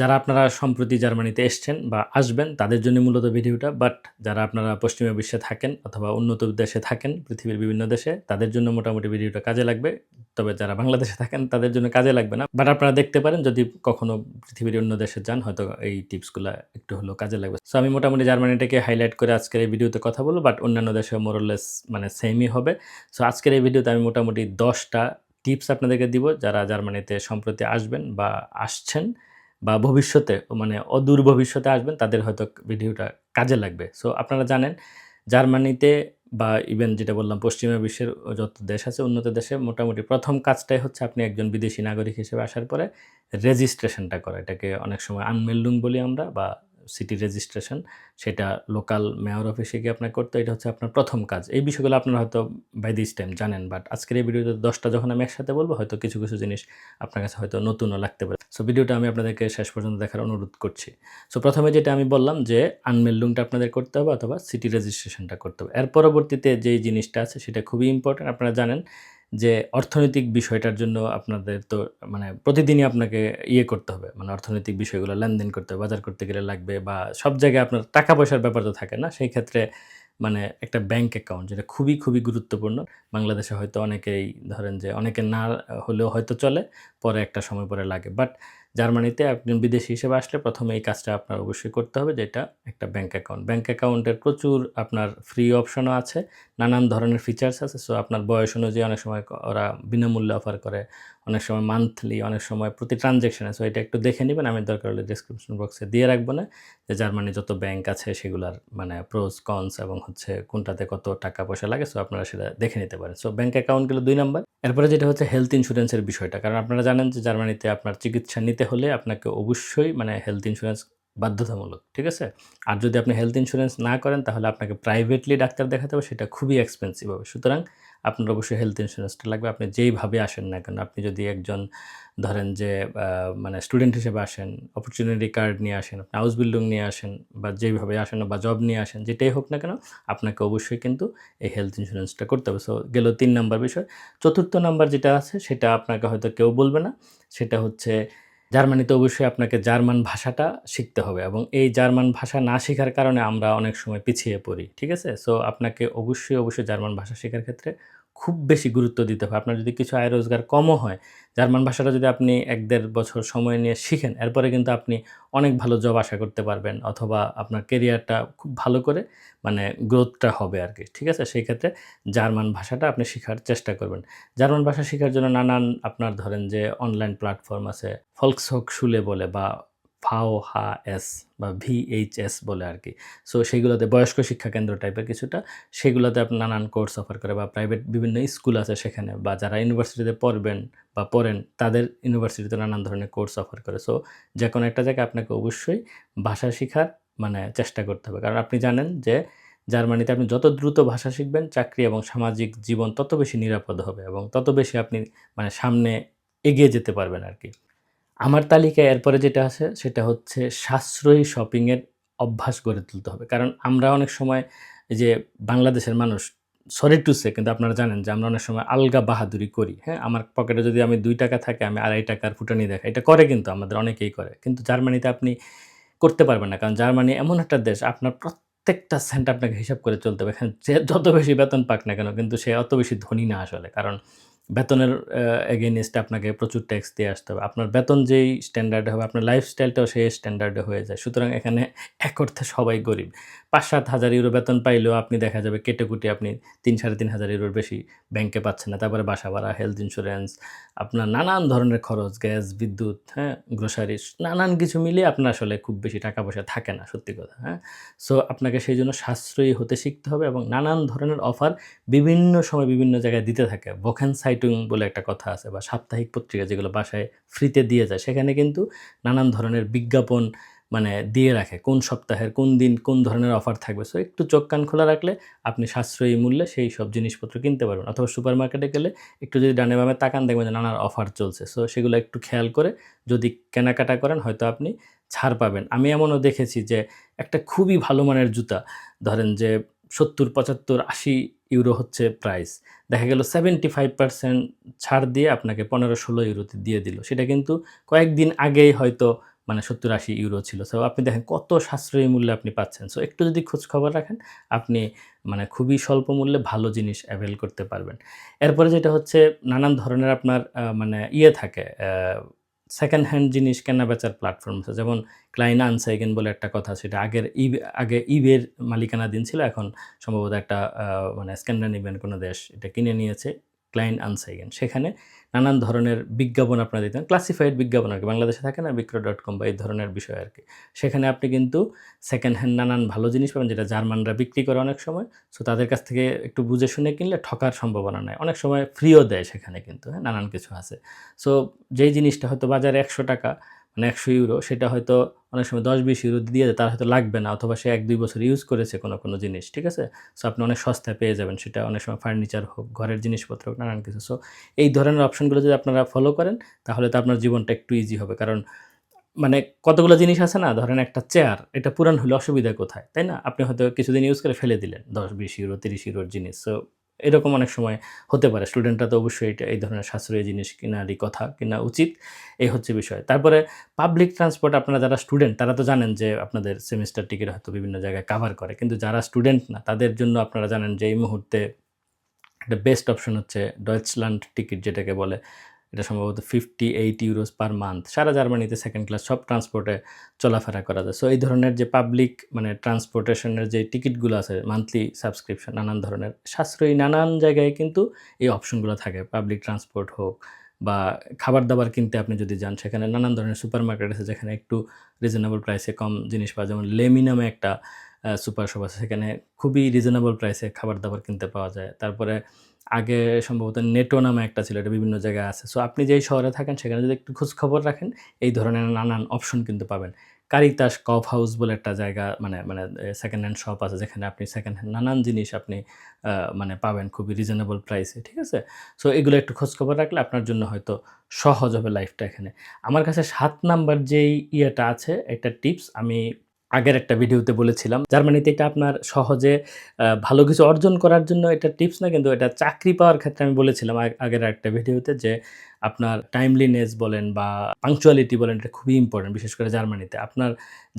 যারা আপনারা সম্প্রতি জার্মানিতে এসছেন বা আসবেন, তাদের জন্য মূলত ভিডিওটা, বাট যারা আপনারা পশ্চিমা বিশ্বে থাকেন অথবা উন্নত দেশে থাকেন, পৃথিবীর বিভিন্ন দেশে, তাদের জন্য মোটামুটি ভিডিওটা কাজে লাগবে। তবে যারা বাংলাদেশে থাকেন, তাদের জন্য কাজে লাগবে না। বাট আপনারা দেখতে পারেন, যদি কখনো পৃথিবীর অন্য দেশে যান, হয়তো এই টিপসগুলো একটু হলেও কাজে লাগবে। সো আমি মোটামুটি জার্মানিটাকে হাইলাইট করে আজকের এই ভিডিওতে কথা বলব, বাট অন্যান্য দেশে মোরলেস মানে সেমই হবে। সো আজকের এই ভিডিওতে আমি মোটামুটি দশটা টিপস আপনাদেরকে দিব, যারা জার্মানিতে সম্প্রতি আসবেন বা আসছেন। বা ভবিষ্যতে মানে অদূর ভবিষ্যতে আসবেন, তাদের হয়তো ভিডিওটা কাজে লাগবে। সো আপনারা জানেন, জার্মানিতে বা ইভেন যেটা বললাম, পশ্চিমা বিশ্বের যত দেশ আছে, উন্নত দেশে মোটামুটি প্রথম কাজটাই হচ্ছে আপনি একজন বিদেশি নাগরিক হিসেবে আসার পরে রেজিস্ট্রেশনটা করা। এটাকে অনেক সময় আনমেল্ডুং বলি আমরা বা সিটি রেজিস্ট্রেশন সেটা লোকাল মেয়র অফিসে গিয়ে আপনার করতে এটা হচ্ছে আপনার প্রথম কাজ। এই বিষয়গুলো আপনারা হয়তো বাই দিস টাইম জানেন বাট আজকের এই ভিডিওতে দশটা যখন আমি একসাথে বলব, হয়তো কিছু কিছু জিনিস আপনার কাছে হয়তো নতুনও লাগতে পারে। সো ভিডিওটা আমি আপনাদেরকে শেষ পর্যন্ত দেখার অনুরোধ করছি। সো প্রথমে যেটা আমি বললাম যে আনমেল্ডুংটা আপনাদের করতে হবে অথবা সিটি রেজিস্ট্রেশনটা করতে হবে। এর পরবর্তীতে যেই জিনিসটা আছে, সেটা খুবই ইম্পর্টেন্ট আপনারা জানেন যে অর্থনৈতিক বিষয়টার জন্য আপনাদের তো মানে প্রতিদিনই আপনাকে ইয়ে করতে হবে। মানে অর্থনৈতিক বিষয়গুলো লেনদেন করতে হবে, বাজার করতে গেলে লাগবে বা সব জায়গায় আপনার টাকা পয়সার ব্যাপার তো থাকে না। সেই ক্ষেত্রে মানে একটা ব্যাংক অ্যাকাউন্ট যেটা খুবই খুবই গুরুত্বপূর্ণ। বাংলাদেশে হয়তো অনেকেই ধরেন যে, অনেকে না হলেও হয়তো চলে, পরে একটা সময় পরে লাগে। বাট জার্মানিতে একজন বিদেশি হিসেবে আসলে প্রথমে এই কাজটা আপনার অবশ্যই করতে হবে, যেটা একটা ব্যাঙ্ক অ্যাকাউন্ট ব্যাঙ্ক অ্যাকাউন্টের প্রচুর আপনার ফ্রি অপশনও আছে, নানান ধরনের ফিচার্স আছে সো আপনার বয়স অনুযায়ী অনেক সময় ওরা বিনামূল্যে অফার করে। অনেক সময় মান্থলি অনেক সময় প্রতি ট্রানজ্যাকশানে সো এটা একটু দেখে নেবেন, আমি দরকার হলে ডিসক্রিপশন বক্সে দিয়ে রাখব না, যে জার্মানি যত ব্যাংক আছে সেগুলোর মানে প্রোস কনস এবং হচ্ছে কোনটাতে কত টাকা পয়সা লাগে সো আপনারা সেটা দেখে নিতে পারেন। সো ব্যাংক অ্যাকাউন্টগুলো দুই নম্বর এরপরে যেটা হচ্ছে হেলথ ইন্স্যুরেন্সের বিষয়টা, কারণ আপনারা জানেন যে জার্মানিতে আপনার চিকিৎসা নিতে হলে আপনাকে অবশ্যই মানে হেলথ ইন্স্যুরেন্স বাধ্যতামূলক, ঠিক আছে? আর যদি আপনি হেলথ ইন্স্যুরেন্স না করেন, তাহলে আপনাকে প্রাইভেটলি ডাক্তার দেখাতে হবে, সেটা খুবই এক্সপেন্সিভ হবে। সুতরাং আপনার অবশ্যই হেলথ ইন্স্যুরেন্সটা লাগবে। আপনি যেইভাবে আসেন না কেন, আপনি যদি একজন ধরেন যে মানে স্টুডেন্ট হিসেবে আসেন অপরচুনিটি কার্ড নিয়ে আসেন, আপনি হাউস বিল্ডিং নিয়ে আসেন বা যেইভাবে আসেন বা জব নিয়ে আসেন, যেটাই হোক না কেন, আপনাকে অবশ্যই কিন্তু এই হেলথ ইন্স্যুরেন্সটা করতে হবে। সো গেল তিন নাম্বার বিষয়। চতুর্থ নাম্বার যেটা আছে, সেটা আপনাকে হয়তো কেউ বলবে না। সেটা হচ্ছে জার্মানিতে অবশ্যই আপনাকে জার্মান ভাষাটা শিখতে হবে এবং এই জার্মান ভাষা না শেখার কারণে আমরা অনেক সময় পিছিয়ে পড়ি, ঠিক আছে? সো আপনাকে অবশ্যই অবশ্যই জার্মান ভাষা শেখার ক্ষেত্রে খুব বেশি গুরুত্ব দিতে হবে আপনার যদি কিছু আয় রোজগার কমও হয়, জার্মান ভাষাটা যদি আপনি এক দেড় বছর সময় নিয়ে শিখেন, এরপরে কিন্তু আপনি অনেক ভালো জব আশা করতে পারবেন অথবা আপনার কেরিয়ারটা খুব ভালো করে মানে গ্রোথটা হবে আর কি ঠিক আছে? সেই ক্ষেত্রে জার্মান ভাষাটা আপনি শেখার চেষ্টা করবেন। জার্মান ভাষা শেখার জন্য নানান আপনার ধরেন যে অনলাইন প্ল্যাটফর্ম আছে ফলকস হোক শুলে বলে বা ফাও হা এস বা ভিএইচএস বলে আর কি। সো সেইগুলোতে বয়স্ক শিক্ষা কেন্দ্র টাইপের কিছুটা, সেগুলোতে আপনি নানান কোর্স অফার করে বা প্রাইভেট বিভিন্ন স্কুল আছে সেখানে বা যারা ইউনিভার্সিটিতে পড়বেন বা পড়েন, তাদের ইউনিভার্সিটিতে নানান ধরনের কোর্স অফার করে। সো যে কোনো একটা জায়গায় আপনাকে অবশ্যই ভাষা শেখার মানে চেষ্টা করতে হবে। কারণ আপনি জানেন যে জার্মানিতে আপনি যত দ্রুত ভাষা শিখবেন, চাকরি এবং সামাজিক জীবন তত বেশি নিরাপদ হবে এবং তত বেশি আপনি মানে সামনে এগিয়ে যেতে পারবেন আর কি। আমার তালিকায় এরপরে যেটা আছে, সেটা হচ্ছে সাশ্রয়ী শপিংয়ের অভ্যাস গড়ে তুলতে হবে। কারণ আমরা অনেক সময় যে বাংলাদেশের মানুষ সরি টু সে কিন্তু আপনারা জানেন যে আমরা অনেক সময় আলগা বাহাদুরি করি। হ্যাঁ আমার পকেটে যদি আমি দুই টাকা থাকে, আমি আড়াই টাকার ফুটানি দেখা এটা করে কিন্তু আমাদের অনেকেই করে। কিন্তু জার্মানিতে আপনি করতে পারবেন না। কারণ জার্মানি এমন একটা দেশ, আপনার প্রত্যেকটা সেন্ট আপনাকে হিসাব করে চলতে হবে। এখানে যে যত বেশি বেতন পাক না কেন, কিন্তু সে অত বেশি ধনী না আসলে। কারণ বেতনের এগেনস্টে আপনাকে প্রচুর ট্যাক্স দিয়ে আসতে হবে। আপনার বেতন যেই স্ট্যান্ডার্ডে হবে, আপনার লাইফস্টাইলটাও সেই স্ট্যান্ডার্ডে হয়ে যায়। সুতরাং এখানে এক অর্থে সবাই গরিব। পাঁচ সাত হাজার ইউরো বেতন পাইলেও আপনি দেখা যাবে কেটে কুটে আপনি তিন সাড়ে তিন হাজার ইউরোর বেশি ব্যাংকে পাচ্ছেন না। তারপরে বাসা ভাড়া হেলথ ইন্স্যুরেন্স আপনার নানান ধরনের খরচ গ্যাস বিদ্যুৎ হ্যাঁ গ্রোসারি নানান কিছু মিলিয়ে আপনার আসলে খুব বেশি টাকা পয়সা থাকে না, সত্যি কথা হ্যাঁ। সো আপনাকে সেই জন্য সাশ্রয়ী হতে শিখতে হবে এবং নানান ধরনের অফার বিভিন্ন সময় বিভিন্ন জায়গায় দিতে থাকে। বোখেন সাইটুং বলে একটা কথা আছে বা সাপ্তাহিক পত্রিকা যেগুলো বাসায় ফ্রিতে দিয়ে যায়, সেখানে কিন্তু নানান ধরনের বিজ্ঞাপন মানে দিয়ে রাখে, কোন সপ্তাহের, কোন দিন কোন ধরনের অফার থাকবে। সো একটু চোখ কান খোলা রাখলে আপনি সাশ্রয়ী মূল্যে সেই সব জিনিসপত্র কিনতে পারবেন। অথবা সুপার মার্কেটে গেলে একটু যদি ডানে বামে তাকান দেখবেন যে নানান অফার চলছে। সো সেগুলো একটু খেয়াল করে যদি কেনাকাটা করেন, হয়তো আপনি ছাড় পাবেন। আমি এমনও দেখেছি যে একটা খুবই ভালো মানের জুতা, ধরেন যে সত্তর, পঁচাত্তর, আশি ইউরো হচ্ছে প্রাইস দেখা গেল সেভেন্টি ফাইভ পার্সেন্ট ছাড় দিয়ে আপনাকে পনেরো, ষোলো ইউরোতে দিয়ে দিল। সেটা কিন্তু কয়েকদিন আগেই হয়তো মানে সত্তর, আশি ইউরো ছিল। সো আপনি দেখেন কত সাশ্রয়ী মূল্যে আপনি পাচ্ছেন। সো একটু যদি খোঁজ খবর রাখেন, আপনি মানে খুবই স্বল্প মূল্যে ভালো জিনিস অ্যাভেল করতে পারবেন। এরপরে যেটা হচ্ছে, নানান ধরনের আপনার মানে ইয়ে থাকে সেকেন্ড হ্যান্ড জিনিস কেনা বেচার প্ল্যাটফর্ম আছে। যেমন ক্লাইন আনসাইগেন বলে একটা কথা সেটা আগের ইব আগে ইবের মালিকানাধীন ছিল, এখন সম্ভবত একটা মানে ইভেন কোনো দেশ এটা কিনে নিয়েছে ক্লাইন আনসাইগেন সেখানে নানান ধরনের বিজ্ঞাপন আপনারা দিতেন ক্লাসিফাইড বিজ্ঞাপন আর কি, বাংলাদেশে থাকে না বিক্রয় ডট কম বা এই ধরনের বিষয় আর কি। সেখানে আপনি কিন্তু সেকেন্ড হ্যান্ড নানান ভালো জিনিস পাবেন, যেটা জার্মানরা বিক্রি করে অনেক সময়। সো তাদের কাছ থেকে একটু বুঝে শুনে কিনলে ঠকার সম্ভাবনা নাই। অনেক সময় ফ্রিও দেয় সেখানে কিন্তু হ্যাঁ নানান কিছু আছে। সো যেই জিনিসটা হয়তো বাজারে একশো টাকা মানে একশো ইউরো, সেটা হয়তো অনেক সময় দশ বিশ ইউরো দিয়ে তার হয়তো লাগবে না, অথবা সে এক দুই বছর ইউজ করেছে কোনো কোনো জিনিস, ঠিক আছে? সো আপনি অনেক সস্তায় পেয়ে যাবেন, সেটা অনেক সময় ফার্নিচার হোক, ঘরের জিনিসপত্র হোক, নানান কিছু। সো এই ধরনের অপশনগুলো যদি আপনারা ফলো করেন, তাহলে তো আপনার জীবনটা একটু ইজি হবে। কারণ মানে কতগুলো জিনিস আছে না? ধরেন একটা চেয়ার এটা পুরান হলে অসুবিধা কোথায়? তাই না? আপনি হয়তো কিছুদিন ইউজ করে ফেলে দিলেন, দশ বিশ ইউরো, তিরিশ ইউরোর জিনিস। সো এরকম অনেক সময় হতে পারে। স্টুডেন্টরা তো অবশ্যই এটা, এই ধরনের সাশ্রয়ী জিনিস কেনারই কথা, কেনা উচিত। এই হচ্ছে বিষয়। তারপরে পাবলিক ট্রান্সপোর্ট আপনারা যারা স্টুডেন্ট তারা তো জানেন যে আপনাদের সেমিস্টার টিকিট হয়তো বিভিন্ন জায়গায় কাভার করে। কিন্তু যারা স্টুডেন্ট না, তাদের জন্য আপনারা জানেন যে এই মুহূর্তে একটা বেস্ট অপশন হচ্ছে ডয়েচল্যান্ড টিকিট যেটাকে বলে। এটা সম্ভবত fifty eight euros per month সারা জার্মানিতে সেকেন্ড ক্লাস সব ট্রান্সপোর্টে চলাফেরা করা যায়। সো এই ধরনের যে পাবলিক মানে ট্রান্সপোর্টেশনের যে টিকিটগুলো আছে মান্থলি সাবস্ক্রিপশন নানান ধরনের, সাশ্রয়ী নানান জায়গায় কিন্তু এই অপশনগুলো থাকে। পাবলিক ট্রান্সপোর্ট হোক বা খাবার দাবার কিনতে আপনি যদি যান, সেখানে নানান ধরনের সুপার মার্কেট আছে যেখানে একটু রিজনেবল প্রাইসে কম জিনিস পাওয়া যেমন লেমি নামে একটা সুপার শপ আছে, সেখানে খুবই রিজনেবল প্রাইসে খাবার দাবার কিনতে পাওয়া যায়। তারপরে আগে সম্ভবত নেটো নামে একটা ছিল, এটা বিভিন্ন জায়গায় আছে। সো আপনি যেই শহরে থাকেন, সেখানে যদি একটু খোঁজ খবর রাখেন, এই ধরনের নানান অপশন কিন্তু পাবেন। কারিতাস কফ হাউস বলে একটা জায়গা মানে মানে সেকেন্ড হ্যান্ড শপ আছে, যেখানে আপনি সেকেন্ড হ্যান্ড নানান জিনিস আপনি মানে পাবেন খুবই রিজনেবল প্রাইসে ঠিক আছে? সো এগুলো একটু খোঁজ খবর রাখলে আপনার জন্য হয়তো সহজ হবে লাইফটা এখানে। আমার কাছে সাত নাম্বার যেই ইয়েটা আছে একটা টিপস আমি আগের একটা ভিডিওতে বলেছিলাম, জার্মানিতে এটা আপনার সহজে ভালো কিছু অর্জন করার জন্য এটা টিপস না, কিন্তু এটা চাকরি পাওয়ার ক্ষেত্রে আমি বলেছিলাম আগের একটা ভিডিওতে যে আপনার টাইমলিনেস বলেন বা পাংচুয়ালিটি বলেন, এটা খুবই ইম্পর্টেন্ট বিশেষ করে জার্মানিতে। আপনার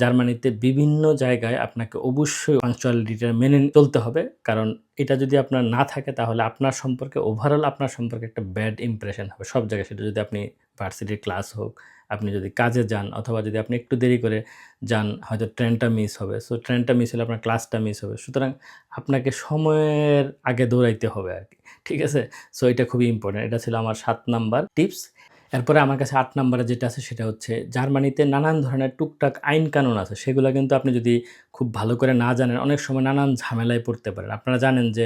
জার্মানিতে বিভিন্ন জায়গায় আপনাকে অবশ্যই পাংচুয়ালিটিটা মেনে চলতে হবে। কারণ এটা যদি আপনার না থাকে, তাহলে আপনার সম্পর্কে ওভারঅল আপনার সম্পর্কে একটা ব্যাড ইমপ্রেশন হবে সব জায়গায়। সেটা যদি আপনি ভার্সিটির ক্লাস হোক, আপনি যদি কাজে যান, অথবা যদি আপনি একটু দেরি করে যান, হয়তো ট্রেনটা মিস হবে। সো ট্রেনটা মিস হলে আপনার ক্লাসটা মিস হবে। সুতরাং আপনাকে সময়ের আগে দৌড়াইতে হবে আর কি। ঠিক আছে? সো এটা খুবই ইম্পর্টেন্ট এটা ছিল আমার সাত নাম্বার টিপস এরপরে আমার কাছে আট নাম্বারে যেটা আছে সেটা হচ্ছে জার্মানিতে নানান ধরনের টুকটাক আইন কানুন আছে। সেগুলো কিন্তু আপনি যদি খুব ভালো করে না জানেন, অনেক সময় নানান ঝামেলায় পড়তে পারেন। আপনারা জানেন যে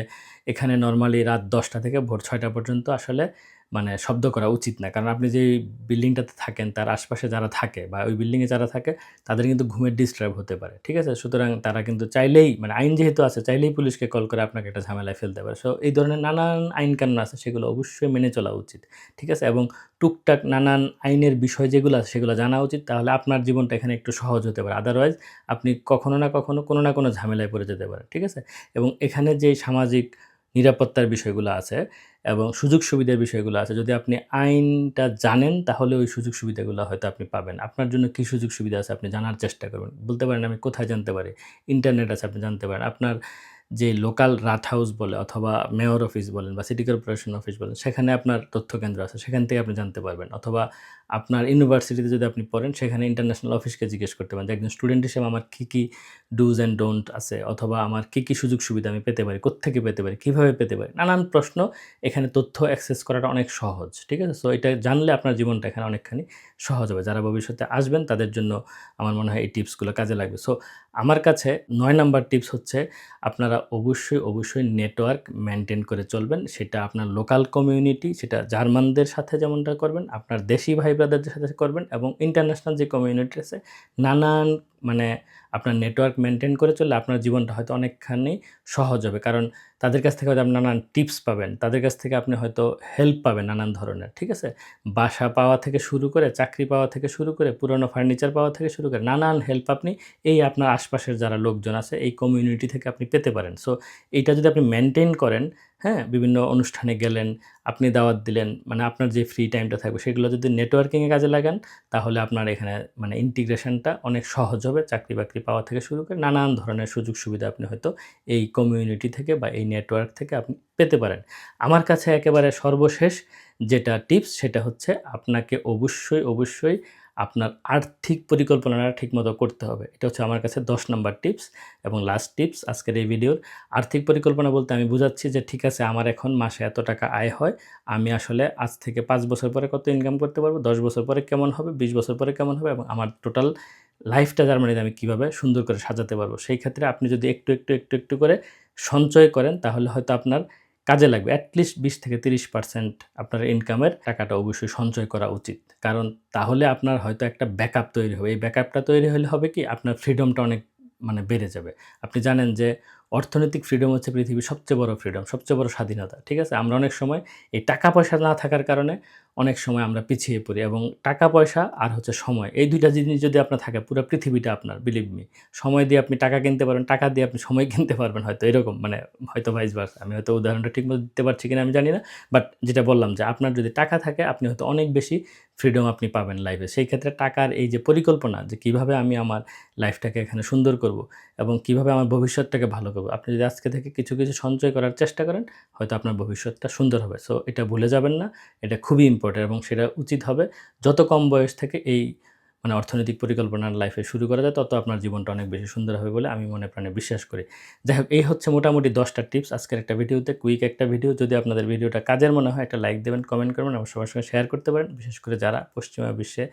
এখানে নর্মালি রাত দশটা থেকে ভোর ছয়টা পর্যন্ত আসলে মানে শব্দ করা উচিত না। কারণ আপনি যে বিল্ডিংটাতে থাকেন, তার আশপাশে যারা থাকে বা ওই বিল্ডিংয়ে যারা থাকে, তাদের কিন্তু ঘুমের ডিস্টার্ব হতে পারে। ঠিক আছে? সুতরাং তারা কিন্তু চাইলেই মানে আইন যেহেতু আছে, চাইলেই পুলিশকে কল করে আপনাকে একটা ঝামেলায় ফেলতে পারে। সো এই ধরনের নানান আইন কানুন আছে, সেগুলো অবশ্যই মেনে চলা উচিত। ঠিক আছে? এবং টুকটাক নানান আইনের বিষয় যেগুলো আছে, সেগুলো জানা উচিত। তাহলে আপনার জীবনটা এখানে একটু সহজ হতে পারে। আদারওয়াইজ আপনি কখনো না কখনো কোনো না কোনো ঝামেলায় পড়ে যেতে পারেন। ঠিক আছে? এবং এখানে যে সামাজিক নিরাপত্তার বিষয়গুলো আছে এবং সুযোগ সুবিধার বিষয়গুলো আছে। যদি আপনি আইনটা জানেন, তাহলে ওই সুযোগ সুবিধাগুলো হয়তো আপনি পাবেন। আপনার জন্য কী সুযোগ সুবিধা আছে আপনি জানার চেষ্টা করবেন। বলতে পারেন আমি কোথায় জানতে পারি? ইন্টারনেট আছে, আপনি জানতে পারেন। আপনার যে লোকাল রাট হাউস বলে অথবা মেয়র অফিস বলেন বা সিটি কর্পোরেশন অফিস বলেন, সেখানে আপনার তথ্য কেন্দ্র আছে, সেখান থেকে আপনি জানতে পারবেন। অথবা আপনার ইউনিভার্সিটিতে যদি আপনি পড়েন, সেখানে ইন্টারন্যাশনাল অফিসকে জিজ্ঞেস করতে পারেন যে, একজন স্টুডেন্ট হিসেবে আমার কী কী ডুজ অ্যান্ড ডোন্ট আছে? অথবা, আমার কী কী সুযোগ সুবিধা আমি পেতে পারি? কোত্থেকে পেতে পারি? কীভাবে পেতে পারি? নানান প্রশ্ন এখানে তথ্য অ্যাক্সেস করাটা অনেক সহজ, ঠিক আছে? সো এটা জানলে আপনার জীবনটা এখানে অনেকখানি সহজ হবে। যারা ভবিষ্যতে আসবেন, তাদের জন্য আমার মনে হয় এই টিপসগুলো কাজে লাগবে। সো আমার কাছে নয় নাম্বার টিপস হচ্ছে, আপনারা অবশ্যই অবশ্যই নেটওয়ার্ক মেনটেন করে চলবেন। সেটা আপনার লোকাল কমিউনিটি সেটা জার্মানদের সাথে যেমনটা করবেন, আপনার দেশি ভাই ব্রাদারদের সাথে করবেন এবং ইন্টারন্যাশনাল যে কমিউনিটি আছে, নানান মানে আপনার নেটওয়ার্ক মেনটেন করে চললে আপনার জীবনটা হয়তো অনেকখানি সহজ হবে। কারণ তাদের কাছ থেকে হয়তো আপনি নানান টিপস পাবেন, তাদের কাছ থেকে আপনি হয়তো হেল্প পাবেন নানান ধরনের, ঠিক আছে? বাসা পাওয়া থেকে শুরু করে, চাকরি পাওয়া থেকে শুরু করে, পুরনো ফার্নিচার পাওয়া থেকে শুরু করে নানান হেল্প আপনি এই আপনার আশপাশের যারা লোকজন আছে, এই কমিউনিটি থেকে আপনি পেতে পারেন। সো এইটা যদি আপনি মেনটেন করেন হ্যাঁ বিভিন্ন অনুষ্ঠানে গেলেন, আপনি দাওয়াত দিলেন মানে আপনার যে ফ্রি টাইমটা থাকবে সেগুলো যদি নেটওয়ার্কিংয়ে কাজে লাগান, তাহলে আপনার এখানে মানে ইন্টিগ্রেশনটা অনেক সহজ হবে, চাকরি বাকরি পাওয়া থেকে শুরু করে নানান ধরনের সুযোগ সুবিধা আপনি হয়তো এই কমিউনিটি থেকে বা এই নেটওয়ার্ক থেকে আপনি পেতে পারেন। আমার কাছে একেবারে সর্বশেষ যেটা টিপস সেটা হচ্ছে আপনাকে অবশ্যই অবশ্যই আপনার আর্থিক পরিকল্পনাটা ঠিকমতো করতে হবে। এটা হচ্ছে আমার কাছে দশ নম্বর টিপস এবং লাস্ট টিপস আজকের এই ভিডিওর। আর্থিক পরিকল্পনা বলতে আমি বুঝাচ্ছি যে, ঠিক আছে, আমার এখন মাসে এত টাকা আয় হয়, আমি আসলে আজ থেকে পাঁচ বছর পরে কত ইনকাম করতে পারব? দশ বছর পরে কেমন হবে? বিশ বছর পরে কেমন হবে? এবং আমার টোটাল লাইফটা জার্মানিতে আমি কীভাবে সুন্দর করে সাজাতে পারব? সেই ক্ষেত্রে আপনি যদি একটু একটু একটু একটু করে সঞ্চয় করেন, তাহলে হয়তো আপনার কাজে লাগবে। অ্যাটলিস্ট বিশ থেকে তিরিশ পার্সেন্ট আপনার ইনকামের টাকাটা অবশ্যই সঞ্চয় করা উচিত। কারণ তাহলে আপনার হয়তো একটা ব্যাকআপ তৈরি হবে। এই ব্যাকআপটা তৈরি হলে হবে কি? আপনার ফ্রিডমটা অনেক মানে বেড়ে যাবে। আপনি জানেন যে অর্থনৈতিক ফ্রিডম হচ্ছে পৃথিবীর সবচেয়ে বড় ফ্রিডম সবচেয়ে বড় স্বাধীনতা। ঠিক আছে? আমরা অনেক সময় এই টাকা পয়সা না থাকার কারণে অনেক সময় আমরা পিছিয়ে পড়ি এবং টাকা, পয়সা আর হচ্ছে সময়, এই দুইটা জিনিস যদি আপনার থাকে, পুরো পৃথিবীটা আপনার বিলিভ মি সময় দিয়ে আপনি টাকা কিনতে পারবেন, টাকা দিয়ে আপনি সময় কিনতে পারবেন হয়তো, এরকম মানে হয়তো ভাইস ভার্স আমি হয়তো উদাহরণটা ঠিকমতো দিতে পারছি কিনা আমি জানি না বাট যেটা বললাম যে আপনার যদি টাকা থাকে, আপনি হয়তো অনেক বেশি ফ্রিডম আপনি পাবেন লাইফে সেই ক্ষেত্রে টাকার এই যে পরিকল্পনা যে কীভাবে আমি আমার লাইফটাকে এখানে সুন্দর করব এবং কীভাবে আমার ভবিষ্যৎটাকে ভালো করব, আপনি যদি আজকে থেকে কিছু কিছু সঞ্চয় করার চেষ্টা করেন, হয়তো আপনার ভবিষ্যৎটা সুন্দর হবে। সো এটা ভুলে যাবেন না, এটা খুবই ইম্পর্টেন্ট এবং সেটা উচিত হবে। যত কম বয়স থেকে এই মানে অর্থনৈতিক পরিকল্পনার লাইফে শুরু করা যায়, তত আপনার জীবনটা অনেক বেশি সুন্দর হবে বলে আমি মনে প্রাণে বিশ্বাস করি। যাই হোক, এই হচ্ছে মোটামুটি দশটা টিপস আজকের একটা ভিডিওতে। কুইক একটা ভিডিও যদি আপনাদের ভিডিওটা কাজের মনে হয় একটা লাইক দেবেন কমেন্ট করবেন এবং সবার সঙ্গে শেয়ার করতে পারেন। বিশেষ করে যারা পশ্চিমা বিশ্বে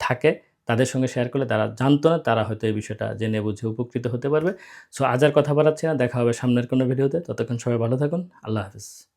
থাকে, তাদের সঙ্গে শেয়ার করলে তারা জানতো না, তারা হয়তো এই বিষয়টা জেনে বুঝে উপকৃত হতে পারবে। সো আজ আর কথা বাড়াচ্ছি না, দেখা হবে সামনের কোনো ভিডিওতে ততক্ষণ সবাই ভালো থাকুন, আল্লাহ হাফিজ।